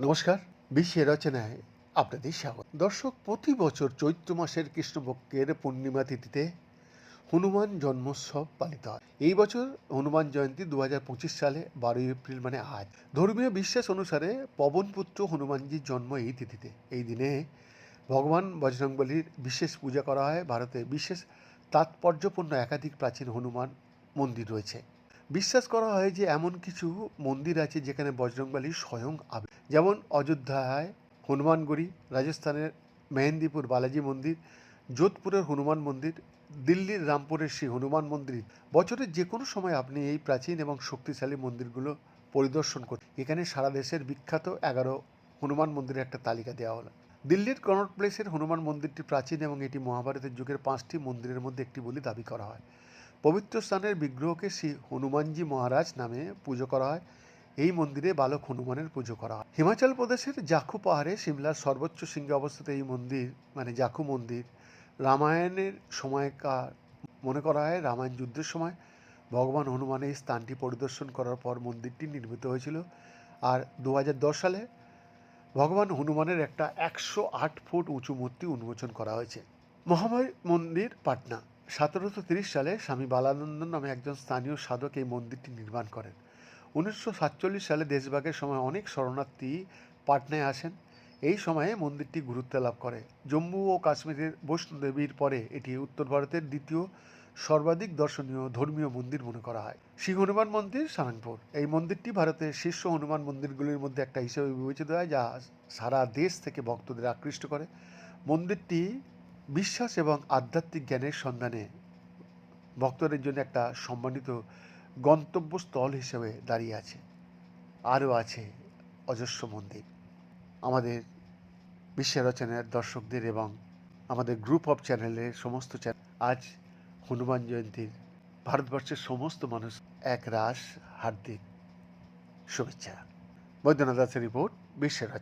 নমস্কার, বিশ্বের রচনায় আপনাদের স্বাগত। দর্শক, প্রতি বছর চৈত্র মাসের কৃষ্ণপক্ষের পূর্ণিমা তিথিতে হনুমান জন্মোৎসব পালিত হয়। এই বছর হনুমান জয়ন্তী দু সালে, বারোই এপ্রিল মানে আজ। ধর্মীয় বিশ্বাস অনুসারে পবনপুত্র হনুমানজির জন্ম এই তিথিতে। এই দিনে ভগবান বজরংবলীর বিশেষ পূজা করা হয়। ভারতে বিশেষ তাৎপর্যপূর্ণ একাধিক প্রাচীন হনুমান মন্দির রয়েছে। বিশ্বাস করা হয় যে এমন কিছু মন্দির আছে যেখানে বজরংবলী স্বয়ং আবে যেমন অযোধ্যায় হনুমানগড়ি রাজস্থানের মেহেন্দিপুর বালাজি মন্দির, যোধপুরের হনুমান মন্দির, দিল্লির রামপুরের শ্রী হনুমান মন্দির। বছরের যে কোনো সময় আপনি এই প্রাচীন এবং শক্তিশালী মন্দিরগুলো পরিদর্শন করুন। এখানে সারা দেশের বিখ্যাত এগারো হনুমান মন্দিরের একটা তালিকা দেওয়া হলো। দিল্লির কনট প্লেসের হনুমান মন্দিরটি প্রাচীন এবং এটি মহাভারতের যুগের পাঁচটি মন্দিরের মধ্যে একটি বলে দাবি করা হয়। পবিত্র স্থানের বিগ্রহকে শ্রী হনুমানজি মহারাজ নামে পুজো করা হয়। এই মন্দিরে বালক হনুমানের পুজো করা হয়। হিমাচল প্রদেশের জাখু পাহাড়ে সিমলার সর্বোচ্চ শৃঙ্গে অবস্থিত এই মন্দির মানে জাখু মন্দির, রামায়ণের সময়কার মনে করা হয়, রামায়ণ যুদ্ধের সময় ভগবান হনুমান এই স্থানটি পরিদর্শন করার পর মন্দিরটি নির্মিত হয়েছিল। আর দু হাজার দশ সালে ভগবান হনুমানের একটা একশো আট ফুট উঁচু মূর্তি উন্মোচন করা হয়েছে। মহামায় মন্দির, পাটনা। সতেরোশো তিরিশ সালে স্বামী বালানন্দ নামে একজন স্থানীয় সাধক এই মন্দিরটি নির্মাণ করেন। উনিশশো সাতচল্লিশ সালে দেশভাগের সময় অনেক শরণার্থী পাটনায় আসেন। এই সময়ে মন্দিরটি গুরুত্ব লাভ করে। জম্মু ও কাশ্মীরের বৈষ্ণোদেবীর পরে এটি উত্তর ভারতের দ্বিতীয় সর্বাধিক দর্শনীয় ধর্মীয় মন্দির মনে করা হয়। শ্রী হনুমান মন্দির সারাংপুর। এই মন্দিরটি ভারতের শীর্ষ হনুমান মন্দিরগুলির মধ্যে একটা হিসেবে বিবেচিত হয়, যা সারা দেশ থেকে ভক্তদের আকৃষ্ট করে। মন্দিরটি বিশ্বাস এবং আধ্যাত্মিক জ্ঞানের সন্ধানে ভক্তদের জন্য একটা সম্মানিত গন্তব্যস্থল হিসেবে দাঁড়িয়ে আছে। আরও আছে অজস্র মন্দির। আমাদের বিশ্বের রচনার দর্শকদের এবং আমাদের গ্রুপ অফ চ্যানেলের সমস্ত চ্যানেল আজ হনুমান জয়ন্তীর ভারতবর্ষের সমস্ত মানুষ এক রাস হার্দিক শুভেচ্ছা। বৈদ্যনাথ দাসের রিপোর্ট বিশ্বের রচনা।